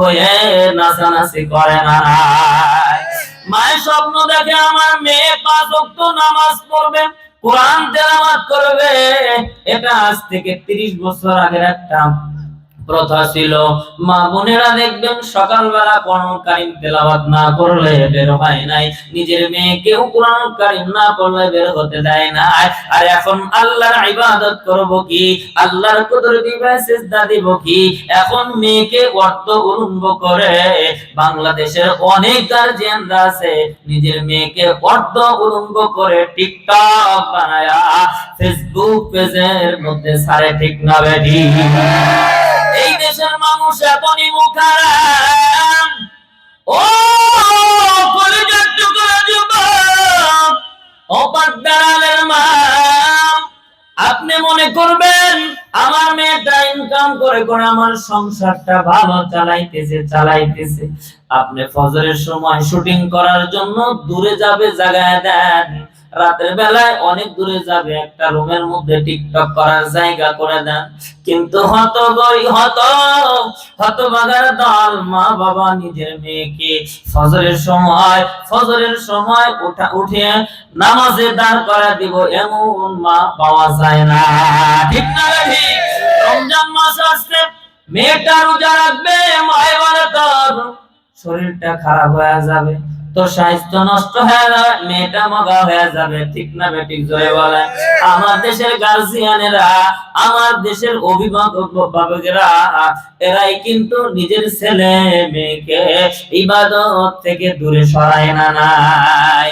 হয়ে নাচানাচি করে না মায়ের স্বপ্ন দেখে আমার মেয়ে পাঁচ নামাজ পড়বে, কোরআন তেলামাত করবে। এটা আজ থেকে 30 বছর আগের একটা প্রথা ছিল। মা বোনেরা দেখবেন সকালবেলা কোরআন কারিম তেলাওয়াত না করলে বের হয় নাই। নিজের মেয়েকেও কোরআন কারিম না পড়লে বের হতে দেয় না আর এখন আল্লাহর ইবাদত করব কি? আল্লাহর কুদরতি সিজদা দিব কি? এখন মেয়েকে অর্থ উলম্ব করে বাংলাদেশের অনেক গার্জিয়ানরা আছে, নিজের মেয়েকে অর্ধ উলঙ্গ করে টিকটক বানায়া ফেসবুক পেজের মধ্যে সারে ঠিক না এই দেশের মানুষ এখনই মুখারাম ও, কলিজার টুকরা যুবক, ও আপনি মনে করবেন আমার মেয়েটা ইনকাম করে করে আমার সংসারটা ভালো চালাইতেছে চালাইতেছে। আপনি ফজরের সময় শুটিং করার জন্য দূরে যাবে জায়গায় দেন। রাতের বেলায় অনেক দূরে যাবে, একটা রুমের মধ্যে টিকটক করার জায়গা করে দেন। কিন্তু হত গরি হত হত বাগার দল মা বাবা নিজের মেয়েকে ফজরের সময় ফজরের সময় উঠা, উঠে নামাজে দাঁড় করা দিব, এমন মা পাওয়া যায় না। ঠিক না? রমজান মাস আসছে, মেয়েটা রোজা রাখবে মায় বলে তোর শরীরটা খারাপ হয়ে যাবে। তোর স্বাস্থ্য নষ্ট হয়ে যাবে মেয়েটা মগা হয়ে যাবে ঠিক না বেঠিক জয় বলে। আমার দেশের গার্জিয়ানেরা আমার দেশের অভিভাবক অভিভাবকেরা এরাই কিন্তু নিজের ছেলে মেয়েকে ইবাদত থেকে দূরে সরায় না নাই।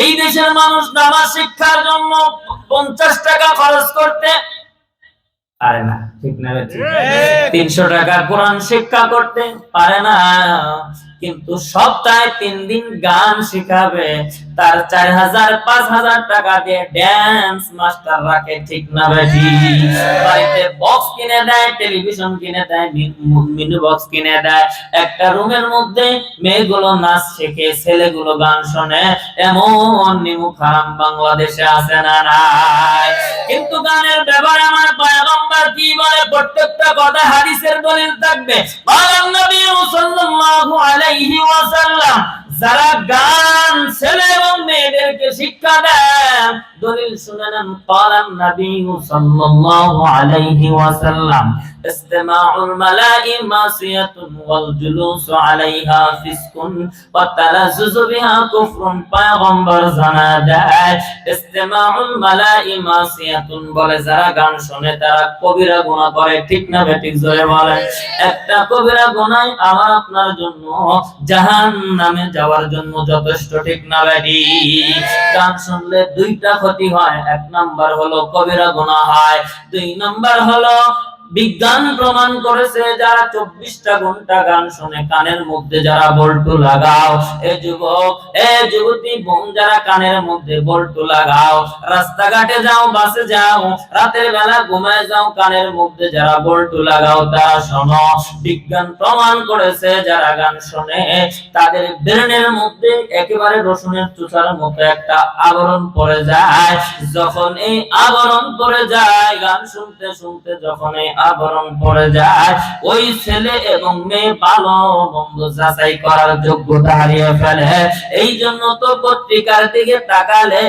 এই দেশের মানুষ নামাজ শিক্ষার জন্য পঞ্চাশ টাকা খরচ করতে পারে না ঠিক না? তিনশো টাকা কোরআন শিক্ষা করতে পারে না। কিন্তু সপ্তাহে তিন দিন গান শিখাবে। তার চার হাজার, পাঁচ হাজার টাকা দিয়ে ড্যান্স মাস্টার রাখে, ঠিক না বেটি? বাড়িতে বক্স কিনে দেয় টেলিভিশন কিনে দেয় মিনি বক্স কিনে দেয়। একটা রুমের মধ্যে মেয়েগুলো নাচ শেখে, ছেলেগুলো গান শোনে। এমন নিমুখ হারাম বাংলাদেশে আছে না নাই। কিন্তু গানের ব্যাপারে আমার পয়গম্বর কি বলে? প্রত্যেকটা কথা হাদিসের দলিল থাকবে। নবী সাল্লাল্লাহু আলাইহি আলাইহি ওয়াসাল্লাম, যারা গান, ছেলে এবং মেয়েদেরকে শিক্ষা দলিল নবী সাল্লাল্লাহু আলাইহি ওয়াসাল্লাম ওয়াল আলাইহা ফিসকুন, ওয়া বিহা কুফরুন, পয়গম্বর জানা দেয় বলে যারা গান শুনে, তারা কবিরা গুনাহ করে, ঠিক না বেঠিক জোরে বলে একটা কবিরা গুনাহ আমার আপনার জন্য জাহান্নামে যাওয়ার জন্য যথেষ্ট ঠিক না বেটি গান শুনলে দুইটা ক্ষতি হয়, এক নাম্বার হলো কবিরা গুণা হয়, দুই নাম্বার হলো বিজ্ঞান প্রমাণ করেছে যারা চব্বিশটা ঘণ্টা গান শুনে, কানের মধ্যে যারা বল্টু লাগাও। এ যুবক, এ যুবতী বোন যারা কানের মধ্যে বল্টু লাগাও, রাস্তাঘাটে যাও, বাসে যাও, রাতের বেলা ঘুমায় যাও, কানের মধ্যে যারা বল্টু লাগাও, তারা শোনো। বিজ্ঞান প্রমাণ করেছে যারা গান শোনে, তাদের ব্রেনের মধ্যে একেবারে রসুনের চুষার মতো একটা আবরণ পড়ে যায়। যখন এই আবরণ পড়ে যায়, গান শুনতে শুনতে যখন এই আবরণ পড়ে যায়। ওই ছেলে এবং মেয়ে ভালো মন্দ যাচাই করার যোগ্যতা হারিয়ে ফেলে। এই জন্য তো পত্রিকার দিকে তাকালে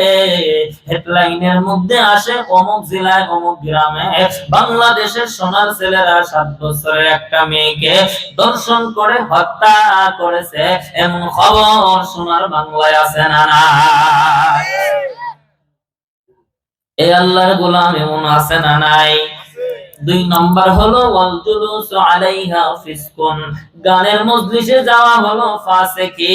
হেডলাইনের মধ্যে আসে অমুক জেলায় অমুক গ্রামে। বাংলাদেশের সোনার ছেলেরা সাত বছরের একটা মেয়েকে দর্শন করে, হত্যা করেছে। এমন খবর সোনার বাংলায় আছে না না? এই আল্লাহর গোলাম এমন আছে না নাই? দুই নম্বর হলো আলাইহা ফিসকুন। গানের মজলিসে যাওয়া হলো ফাসেকি।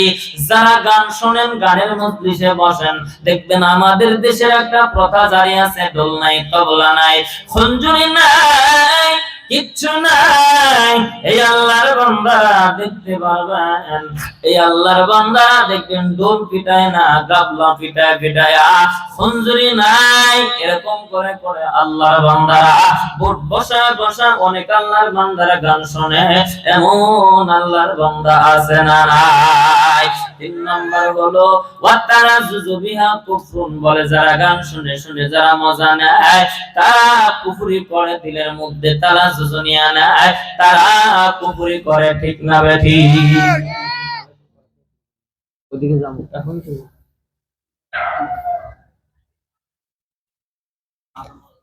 যারা গান শোনেন, গানের মজলিসে বসেন। দেখবেন আমাদের দেশের একটা প্রথা জারি আছে দোল নাই তবলা নাই খঞ্জুরি নাই। কিচ্ছু নাই। এই আল্লাহর বান্দারা দেখতে পারবেন এই আল্লাহর বান্দারা দেখবেন ডোল পিটায় না, গাবলা পিটায় পিটায়া খঞ্জুরি নাই। এরকম করে করে আল্লাহর বান্দারা বুট বসা বসা অনেক আল্লাহর বান্দারা গান শোনে। এমন আল্লাহর বান্দা আছে না নাই। তিন নাম্বার হলো ওয়াতারা জুজুবিহা কুফরুন বলে যারা গান শুনে শুনে যারা মজা নেয়, তারা কুফরি পড়ে দিলের মধ্যে তারা নেয় তারা কুফরি করে ঠিক না বেঠি। ওদিকে যাব এখন কি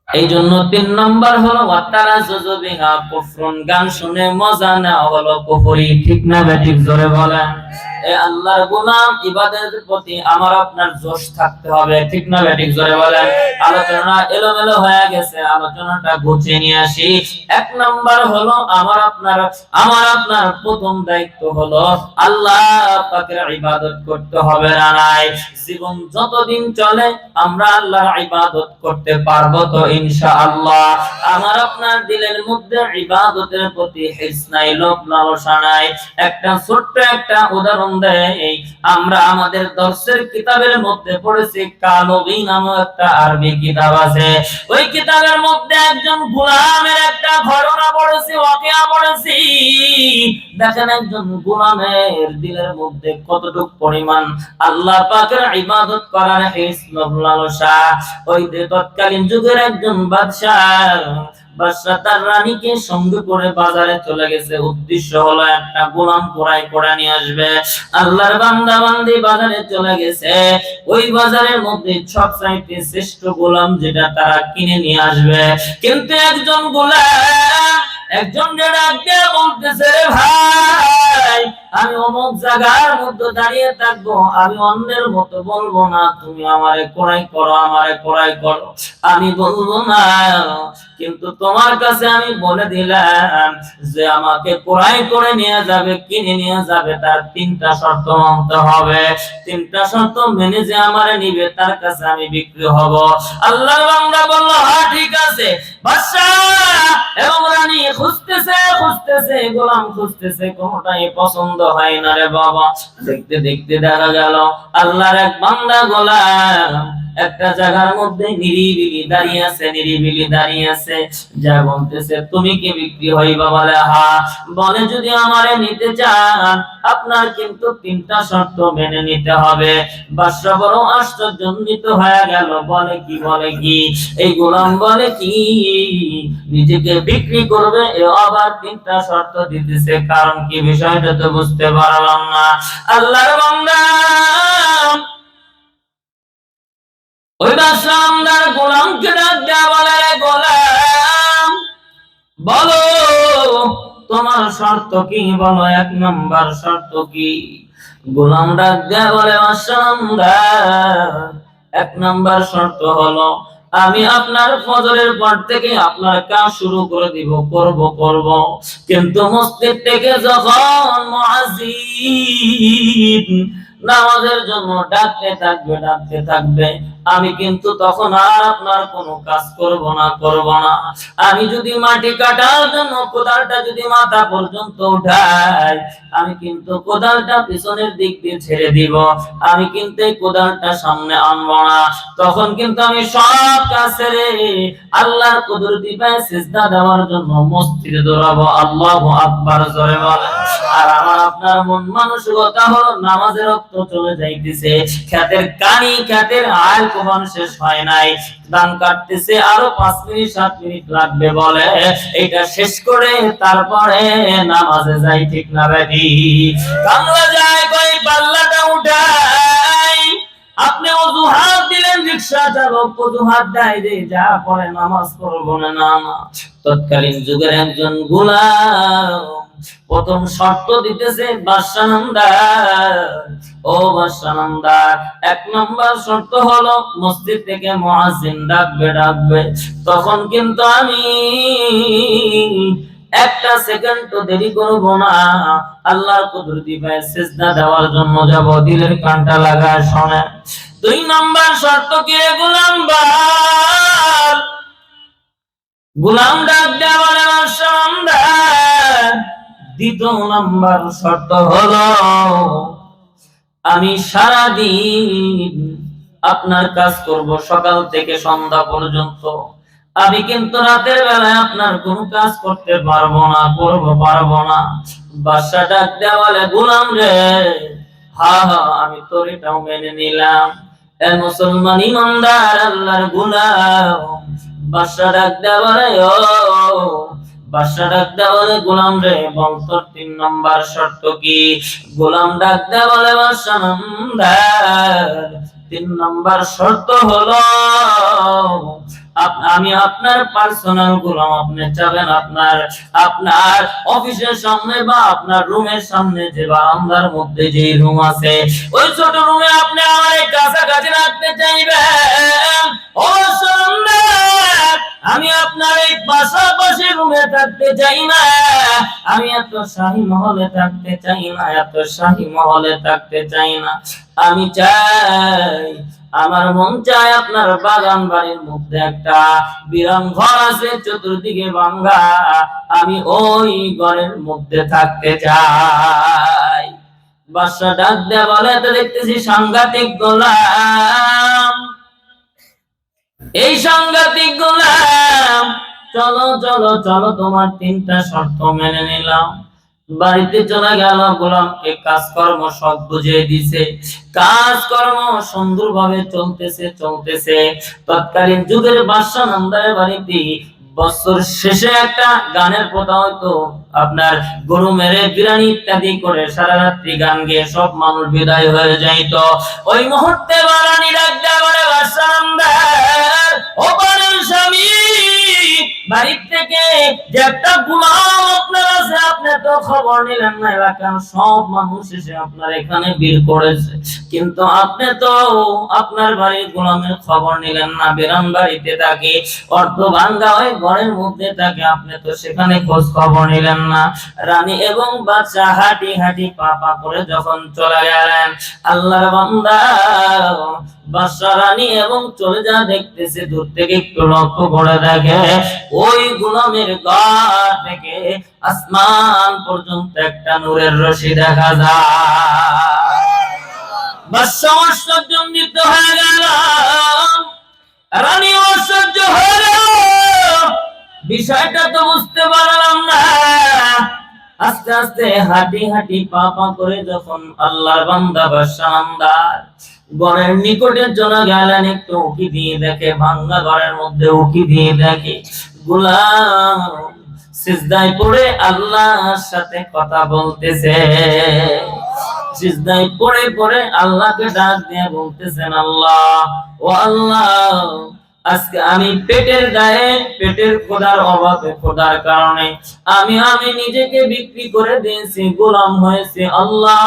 এই জন্য তিন নম্বর হলো ওয়াতারা জুজুবিহা কুফরুন। গান শুনে মজা না হলো কুফরি ঠিক না বেঠিক জোরে বলেন। এ আল্লাহর ইবাদতের প্রতি আমার আপনার জোশ থাকতে হবে। ঠিক না জোরে বলেন। আলোচনা এলোমেলো হয়ে গেছে। আলোচনাটা গুছিয়ে নিয়ে আসি। এক নাম্বার হলো, আমার আপনার আমার আপনার প্রথম দায়িত্ব হলো আল্লাহ পাকের ইবাদত করতে হবে না নাই। জীবন যতদিন চলে, আমরা আল্লাহর ইবাদত করতে পারব তো ইনশাআল্লাহ। আমার আপনার দিলের মধ্যে ইবাদতের প্রতি নাই। একটা ছোট্ট একটা উদাহরণ দেয় আমরা আমাদের দর্শের কিতাবের মধ্যে পড়েছি কালবি নামক একটা আরবি কিতাব আছে। ওই কিতাবের মধ্যে একজন গোলামের একটা ঘটনা পড়েছি, ওয়াকিয়া পড়েছি। দেখেন একজন গোলামের দিলের মধ্যে কতটুকু পরিমাণ আল্লাহ পাকের ইবাদত করার হিস লালসা ওই তৎকালীন যুগের একজন বাদশাহ বাদশাহ তার রানীকে সঙ্গে করে বাজারে চলে গেছে। উদ্দেশ্য হলো একটা গোলাম ক্রয় করে নিয়ে আসবে। আল্লাহর বান্দা বান্দি বাজারে চলে গেছে। ওই বাজারের মধ্যে সবচাইতে শ্রেষ্ঠ গোলাম যেটা তারা কিনে নিয়ে আসবে। কিন্তু একজন গোলাম একজন বলতেছে, ভাই, আমি অমুক জায়গার মধ্যে দাঁড়িয়ে থাকব, আমি অন্যের মতো বলব না। তুমি আমারে করো আমারে করো। আমি বলব না, কিন্তু তোমার কাছে আমি বলে দিলাম যে আমাকে কোরাই করে নিয়ে যাবে, কিনে নিয়ে যাবে। তার তিনটা শর্ত মানতে হবে। তিনটা শর্ত মেনে যে আমারে নিবে, তার কাছে আমি বিক্রি হব। আল্লাহ বান্দা বলল হ্যাঁ ঠিক আছে। বাদশাহ এবং রানী খুঁজতেছে খুঁজতেছে, গোলাম খুঁজতেছে, কোনটাই পছন্দ হয় না রে বাবা। দেখতে দেখতে দেখা গেল, আল্লাহর এক বান্দা গোলাম। একটা জায়গার মধ্যে নিরিবিলি দাঁড়িয়ে আছে, নিরিবিলি দাঁড়িয়ে আছে। যা বলতেছে, তুমি কি বিক্রি হইবা বলে হা বলে, যদি আমারে নিতে চান, আপনার কিন্তু তিনটা শর্ত মেনে নিতে হবে। বাদশা বড় আশ্চর্যজনিত হয়ে গেল। বলে কি বলে কি? এই গোলাম বলে কি? নিজেকে বিক্রি করবে, এ আবার তিনটা শর্ত দিতেছে। কারণ কি বিষয়টা তো বুঝতে পারলাম না। আল্লাহর বান্দা ওই বাদশাহ আমদার গোলামকে ডাক দেয়া বলে গোলাম, বলো, তোমার শর্ত কি? বলো, এক নম্বর শর্ত কি? গোলাম ডাক দেয়া বলে বাদশাহ এক নম্বর শর্ত হলো, আমি আপনার ফজরের পর থেকে আপনার কাজ শুরু করে দিব, করব করব। কিন্তু মসজিদ থেকে যখন মুয়াজ্জিন নামাজের জন্য ডাকতে থাকবে ডাকতে থাকবে আমি কিন্তু তখন আর আপনার কোনো কাজ করব না করব না। আমি যদি মাটি কাটার জন্য কোদালটা যদি মাথা পর্যন্ত উঠাই, আমি কিন্তু কোদালটা পিছনের দিক দিয়ে ছেড়ে দিব। আমি কিন্তু এই কোদালটা সামনে আনব না। তখন কিন্তু আমি সব কাজ ছেড়ে আল্লাহর কুদরতি পায়ে সিজদা দেওয়ার জন্য মসজিদে দৌড়াবো। আল্লাহু আকবার জোরে বলেন। আর আমার আপনার মন মানসিকতা হলো নামাজের রক্ত চলে যাইতেছে। খ্যাতের কানি, খ্যাতের আয় কখন শেষ হয় নাই। দান কাটতেছে আরও পাঁচ মিনিট, সাত মিনিট লাগবে বলে। এটা শেষ করে তারপরে নামাজে যাই, ঠিক না ব্যাধি কামলা যায়, কই পাল্লাটা উঠাই আপনি অজুহাত দিলেন, রিক্সা চালক অজুহাত দেয় রে যা পরে নামাজ পড়ব না নামাজ তৎকালীন যুগের একজন গুলাম প্রথম শর্ত দিতেছে বাদশানন্দার ও বাদশানন্দার এক নম্বর শর্ত হলো, মসজিদ থেকে মুয়াজ্জিন ডাকবে ডাকবে। তখন কিন্তু আমি একটা সেকেন্ড তো দেরি করব না। আল্লাহর কুদরতি পায়ে সিজদা দেওয়ার জন্য যাব। দিলের কানটা লাগায় শোনে। দুই নম্বর শর্ত কি রে গোলাম গোলাম ডাক দেওয়ার দ্বিতীয় নাম্বার শর্ত হলো, আমি সারা দিন আপনার কাজ করব সকাল থেকে সন্ধ্যা পর্যন্ত। আমি কিন্তু রাতের বেলায় আপনার কোনো কাজ করতে পারব না, করব পারব না। বাসা ডাক দেওয়ালে গোলাম রে, হা হা, আমি তোর এটাও মেনে নিলাম। এ মুসলমান ইমানদার, আল্লাহর গুলাম। বাদশা ডাক দেয়া বলে, ও বাদশা ডাক দেয়া বলে, গোলাম রে, বল তোর তিন নাম্বার শর্ত কি? গোলাম ডাক বাদশা নামদার তিন নাম্বার শর্ত হলো আমি আপনার পার্সোনাল গোলাম, আপনি চাবেন আপনার আপনার অফিসের সামনে বা আপনার রুমের সামনে যে বারান্দার মধ্যে যে রুম আছে, ওই ছোট রুমে আপনি আমার কাছাকাছি রাখতে চাইবেন। ও আমি আপনার এই পাশাপাশি রুমে থাকতে চাই না। আমি এত শাহী মহলে থাকতে চাই না, এত শাহী মহলে থাকতে চাই না। আমি চাই আমার মন চায় আপনার বাগান বাড়ির মধ্যে একটা বিরাম ঘর আছে চতুর্দিকে ভাঙ্গা আমি ওই ঘরের মধ্যে থাকতে চাই। বাসা ডাক দেয়া তো দেখতেছি সাংঘাতিক গোলাম। এই সাংঘাতিক গোলাম। চলো চলো চলো, তোমার তিনটা শর্ত মেনে নিলাম। বাড়িতে চলে গেল গোলামকে, কাজকর্ম সব বুঝিয়ে দিছে। কাজকর্ম সুন্দরভাবে চলতেছে চলতেছে। তৎকালীন যুগের বাদশা নামদারের বাড়িতে বছর শেষে একটা গানের প্রথা হয়তো আপনার গরু মেরে বিরানি ইত্যাদি করে সারা রাত্রি গান গেয়ে সব মানুষ বিদায় হয়ে যাইতো। ওই মুহূর্তে বারানি ডাক বলে বাদশা নামদার ও বাড়ির স্বামী, বাড়ির থেকে যে একটা গুলাম তো খবর নিলেন না এলাকার সব মানুষ এসে আপনার এখানে ভিড় করেছে। কিন্তু আপনি তো আপনার বাড়ির গোলামের খবর নিলেন না, বেরাম বাড়িতে অর্থ ভাঙ্গা হয় ঘরের মধ্যে থাকে আপনি তো সেখানে খোঁজ খবর নিলেন না। রানী এবং বাচ্চা হাঁটি হাঁটি পা পা করে যখন চলে গেলেন, আল্লাহর বান্দা বাদশা রানী এবং চলে যা দেখতেছে, দূর থেকে একটু লক্ষ্য করে দেখে, ওই গোলামের থেকে আসমান পর্যন্ত একটা নূরের রশি দেখা যায়। হয়ে গেল। রানী আশ্চর্য হয়ে গেল। বিষয়টা তো বুঝতে পারলাম না। আস্তে আস্তে হাঁটি হাঁটি পা পা করে যখন আল্লাহর বান্দা বাদশা ঘরের নিকটে চলে গেলেন একটু দিয়ে দেখে, ভাঙ্গা ঘরের মধ্যে দিয়ে দেখে। গোলাম সিজদায় পড়ে আল্লাহর সাথে কথা বলতেছে। সিজদায় পড়ে পড়ে আল্লাহকে ডাক দিয়ে বলতেছেন, আল্লাহ, ও আল্লাহ, আজকে আমি পেটের গায়ে পেটের খোদার অভাবে খোদার কারণে আমি আমি নিজেকে বিক্রি করে দিয়েছি, গোলাম হয়েছে, আল্লাহ।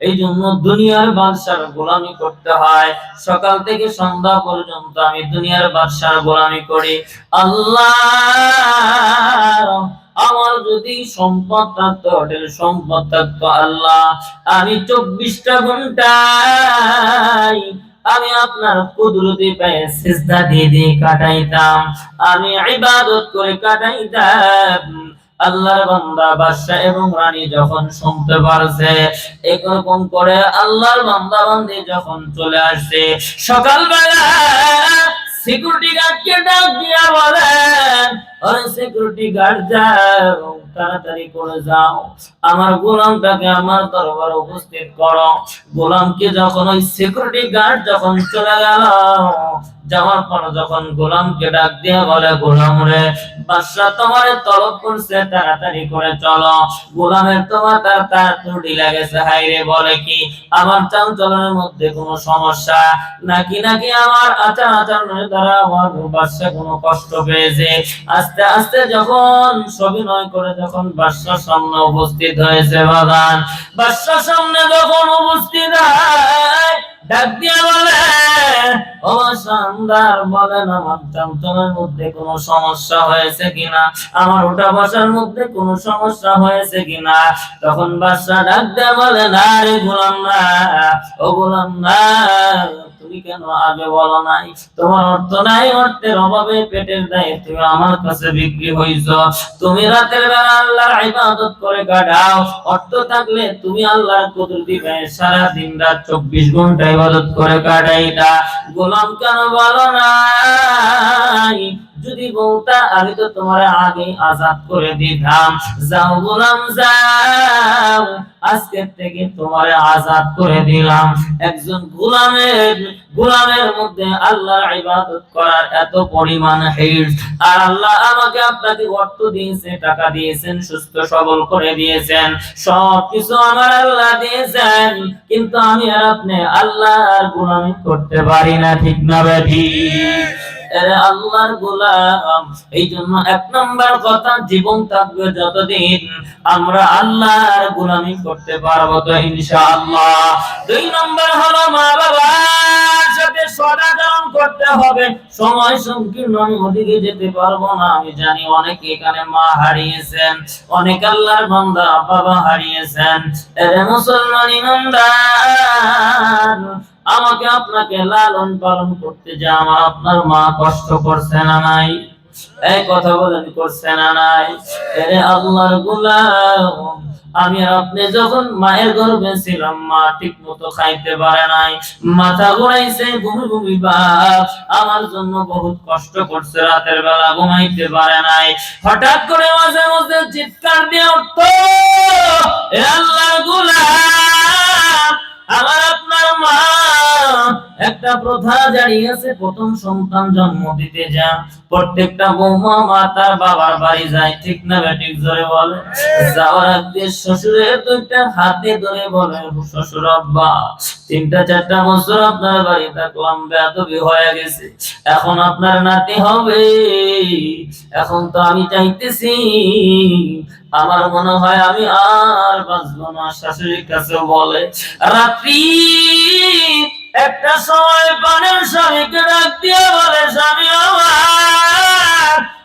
এই জন্য দুনিয়ার বাদশার গোলামি করতে হয়। সকাল থেকে সন্ধ্যা পর্যন্ত আমি দুনিয়ার বাদশার গোলামি করি। আল্লাহ, আমার যদি সম্পদ থাকতো হোটেল সম্পদ থাকতো আল্লাহ, আমি চব্বিশটা ঘন্টায় আমি আপনার কুদরতি পায়ে সিজদা দিয়ে দিয়ে কাটাইতাম। আমি ইবাদত করে কাটাইতাম। আল্লাহর বান্দা বাদশা এবং রানী যখন শুনতে পারছে এরকম করে আল্লাহর বান্দা বান্দি যখন চলে আসে সকালবেলা সিকিউরিটি গার্ডকে ডাক দিয়া বলেন সিকিউরিটি গার্ড যাও, তাড়াতাড়ি করে যাও। আমার গোলামটাকে আমার দরবারে উপস্থিত করো। গোলামকে যখন ওই সিকিউরিটি গার্ড যখন চলে গেল, যাওয়ার পর যখন গোলামকে ডাক দিয়া বলে, গোলাম রে বাদশাহ তোমারে তলব করছে, তাড়াতাড়ি করে চলো। গোলামের তোমার তার তার ত্রুটি লাগেছে হাইরে বলে কি? আমার চাল চলনের মধ্যে কোনো সমস্যা? নাকি নাকি আমার আচার আচরণের দ্বারা আমার বাদশাহ কোনো কষ্ট পেয়েছে? আস্তে আস্তে যখন সবিনয় করে যখন বাদশাহ সামনে উপস্থিত হয়েছে বাগান বাদশাহ সামনে যখন উপস্থিত ডাক দিয়ে বলে, ও বলেন আমার চঞ্চলের মধ্যে কোনো সমস্যা হয়েছে কিনা? আমার ওটা বসার মধ্যে কোনো সমস্যা হয়েছে কিনা? তখন বাদশাহ ডাক দিয়ে বলে, না রে গোলাম না ও গোলাম না তুমি কেন আগে বলো নাই? তোমার অর্থ নাই, অর্থের অভাবে পেটের দায়ে তুমি আমার কাছে বিক্রি হইছ। তুমি রাতের বেলা আল্লাহর ইবাদত করে কাটাও। অর্থ থাকলে তুমি আল্লাহর কদর দিবে সারা দিন রাত চব্বিশ ঘণ্টা ইবাদত করে কাটাইতা। গোলাম কেন বলো নাই? যদি বলতা আমি তো তোমার আগে আজাদ করে দিতাম। যাও গোলাম, যাও। আজকের থেকে তোমারে আজাদ করে দিলাম। একজন গোলামের গোলামের মধ্যে আল্লাহর ইবাদত করার এত পরিমাণ হিড়স আর আল্লাহ আমাকে আপনাকে অর্থ দিয়েছে, টাকা দিয়েছেন, সুস্থ, সবল করে দিয়েছেন। সব কিছু আমার আল্লাহ দিয়েছেন। কিন্তু আমি আর আপনি আল্লাহর গোলামি করতে পারি না, ঠিক না বেঠি আল্লাহর গোলাম। এই জন্য এক নম্বর কথা, জীবন থাকবে যতদিন আমরা আল্লাহর গোলামি করতে পারব তো ইনশাআল্লাহ। দুই নম্বর হলো মা বাবার সময় সংকীর্ণ, আমি যেতে পারব না। আমি জানি অনেকে এখানে মা হারিয়েছেন, অনেক আল্লাহর বান্দা, বাবা হারিয়েছেন। মুসলমান আমাকে আপনাকে লালন পালন করতে যে আমার আপনার মা কষ্ট করছে না নাই? এই কথা বলেন, করছে না নাই? এরে আল্লাহর গোলাম, আমি আপনি যখন মায়ের গর্ভে ছিলাম, মা ঠিক মতো খাইতে পারে নাই। মাথা ঘুরাইছে ঘুমি ঘুমি বাপ, আমার জন্য বহুত কষ্ট করছে, রাতের বেলা ঘুমাইতে পারে নাই। হঠাৎ করে মাঝে মাঝে চিৎকার দিয়ে উঠতো আল্লাহর গোলাম! আমার আপনার মা একটা প্রথা জারি আছে প্রথম সন্তান জন্ম দিতে যা। প্রত্যেকটা বৌমা মা তার বাবার বাড়ি যায়, ঠিক না বেঠিক জোরে বলে। যাওয়ার আগে শ্বশুরের দুইটা হাতে ধরে বলে, শ্বশুর আব্বা, তিনটা চারটা বছর আপনার বাড়ি থাকলাম বেদবি হয়ে গেছে। এখন আপনার নাতি হবে। এখন তো আমি চাইতেছি, আমার মনে হয় আমি আর বাঁচবো না। শাশুড়ির কাছে বলে, রাত্রি একটা সময় পানের স্বামীকে ডাক দিয়ে বলে, স্বামী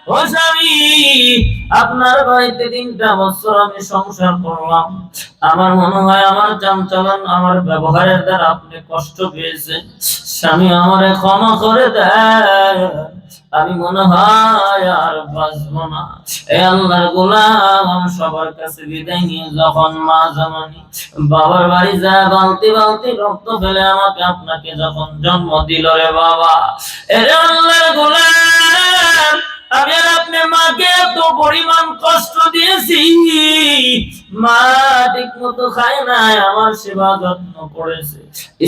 ও স্বামী, আপনার বাড়িতে তিনটা বছর আমি সংসার করলাম। আমার মনে হয় আমার চামচালন আমার ব্যবহারের দ্বারা আপনি কষ্ট পেয়েছেন। স্বামী আমার ক্ষমা করে দেয় আমি মনে হয় আর বাঁচব না। এ আল্লাহর গোলাম, আমি সবার কাছে বিদায় নিয়ে যখন মা জামানি বাবার বাড়ি যা বালতি বালতি রক্ত ফেলে আমাকে আপনাকে যখন জন্ম দিল রে বাবা, এ আল্লাহর গোলাম আমি আর আপনি মাকে এত পরিমাণ কষ্ট দিয়েছি, মা ঠিক মতো খায় নাই, আমার সেবা যত্ন করেছে।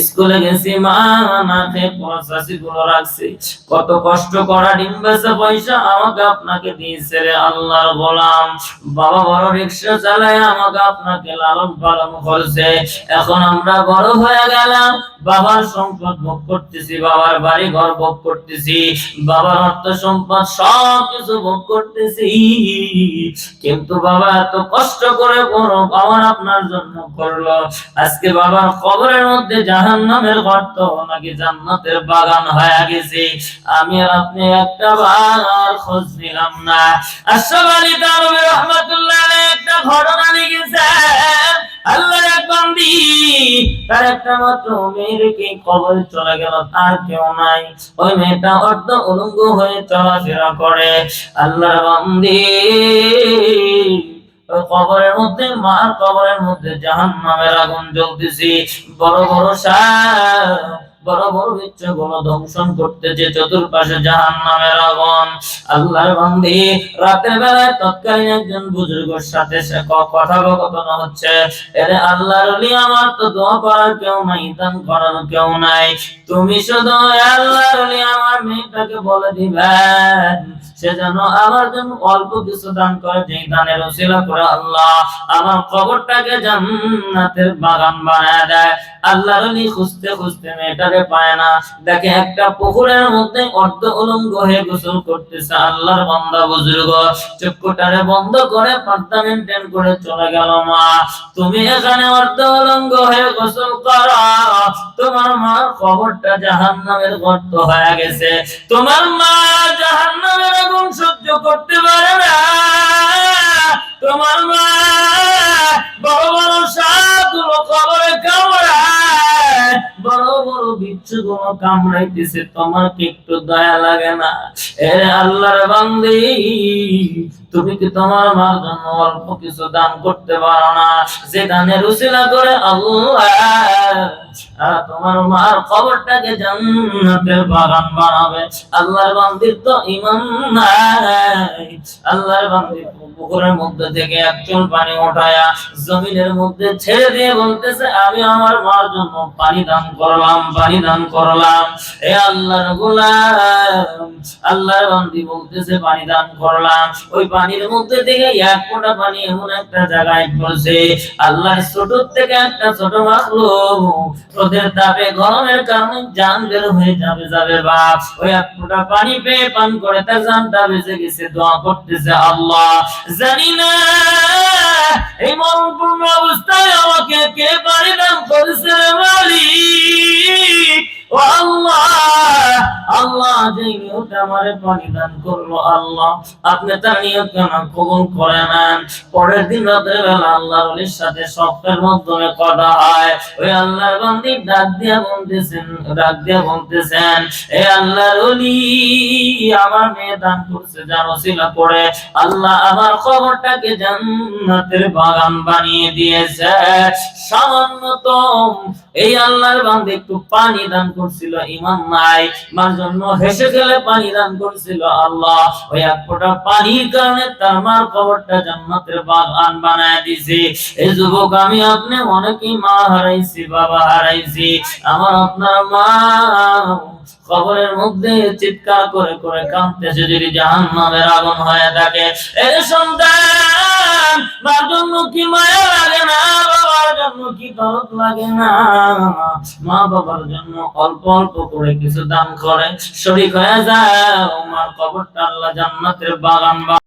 স্কুলে গেছি, মা না পড়াশাশি গুলো রাখছি। কত কষ্ট করা ডিম পয়সা আমাকে আপনাকে দিয়েছে রে আল্লাহর গোলাম। বাবা বড় রিক্সা চালায় আমাকে আপনাকে লালন পালন করছে। এখন আমরা বড় হয়ে গেলাম, বাবার সম্পদ ভোগ করতেছি, বাবার বাড়ি ঘর ভোগ করতেছি। বাবার অর্থ সম্পদ সব কিন্তু বাবা এত কষ্ট করে আপনার জন্য করল। আজকে বাবার মধ্যে জাহান নামের গর্ত নাকি জান্নাতের বাগান হয়ে গেছে। আমি আর আপনি একটা খোঁজ নিলাম না। তার চলে গেল, তার কেউ নাই। ওই মেয়েটা অর্ধ উলঙ্গ হয়ে চলাফেরা করে। আল্লাহর বান্দি। কবরের মধ্যে মার কবরের মধ্যে জাহান নামের আগুন জ্বলতেছি। বড় বড় সাপ বড় বিচ্ছগুলো চতুর্পাশে জাহান নামের আগুন আল্লাহর বেলায় তৎকালীন একজন সাথে সে কথোপকথন হচ্ছে। এরে আল্লাহর আমার তো দোয়া করার কেউ নাই, দান করার কেউ নাই। তুমি শুধু আল্লাহর আমার মেয়েটাকে বলে সে যেন আমার জন্য অল্প কিছু দান করে যে দানের ওসিলা করে আল্লাহ আমার কবরটাকে জান্নাতের বাগান বানায় দেয়। আল্লাহর ওলি খুঁজতে খুঁজতে মেয়েটাকে পায় না। দেখে একটা পুকুরের মধ্যে অর্ধ উলঙ্গ হয়ে গোসল করতেছে আল্লাহর বান্দা বুজুর্গ। চক্ষুটারে বন্ধ করে পর্দা মেনটেন করে চলে গেল মা। তুমি এখানে অর্ধ উলঙ্গ হয়ে গোসল করো। তোমার মার খবরটা জাহান্নামের গর্ত হয়ে গেছে। তোমার মা জাহান্নামের আগুন সহ্য করতে পারে না। তোমার মা বড় বড় সাপগুলো কবরে বিচ্ছু গুলো কামড়াইতেছে তোমার কি একটু দয়া লাগে না। এ আল্লাহর বান্দি, তুমি কি তোমার মার জন্য অল্প কিছু দান করতে পারো না? যে করে আল্লাহ তোমার মার খবরটাকে জান্নাতের বাগান বানাবে। আল্লাহর বান্দির তো ইমান নাই। আল্লাহর পুকুরের মধ্যে থেকে এক চুল পানি ওঠায়া জমিনের মধ্যে ছেড়ে দিয়ে বলতেছে, আমি আমার মার জন্য পানি দান করলাম, পানি দান করলাম। এ আল্লাহর গোলাম, আল্লাহর বান্দি বলতেছে, পানি দান করলাম। ওই পানির মধ্যে থেকে এক ফোঁটা পানি এমন একটা জায়গায় পড়ছে। আল্লাহর ছোট থেকে একটা ছোট মাখলুক ওদের তাপে, গরমের কারণে জান বের হয়ে যাবে যাবে বাপ। ওই এক ফোঁটা পানি পেয়ে পান করে তার জানটা বেঁচে গেছে, দোয়া করতেছে আল্লাহ। জানি না, এই মরণপূর্ণ অবস্থায় আমাকে কে পানি দান করেছে মালিক? আমারে করে আল্লাহর ওলি, আমার মেয়ে দান করছে জানো ছিল করে আল্লাহ আমার খবরটাকে জান্নাতের বাগান বানিয়ে দিয়েছে। সামান্যতম এই আল্লাহর বান্দে একটু পানি দান করছিল, ইমান নাই। মার জন্য হেসে গেলে পানি দান করছিল আল্লাহ। ওই এক ফোঁটা পানির কারণে তার মার কবরটা জান্নাতের বাগান বানায় দিছে। এই যুবক, আমি আপনি অনেকেই মা হারাইছি, বাবা হারাইছি। আমার আপনার মা কবরের মধ্যে চিৎকার করে করে কাঁদতেছে যদি জাহান্নামের আগুন হয়ে থাকে। সন্তান তার জন্য কি মায়া লাগে না? কি দরদ লাগে না? মা বাবার জন্য অল্প অল্প করে কিছু দান করে। শরীর হয়ে যায় কবরটা আল্লাহ জান্নাতের বাগান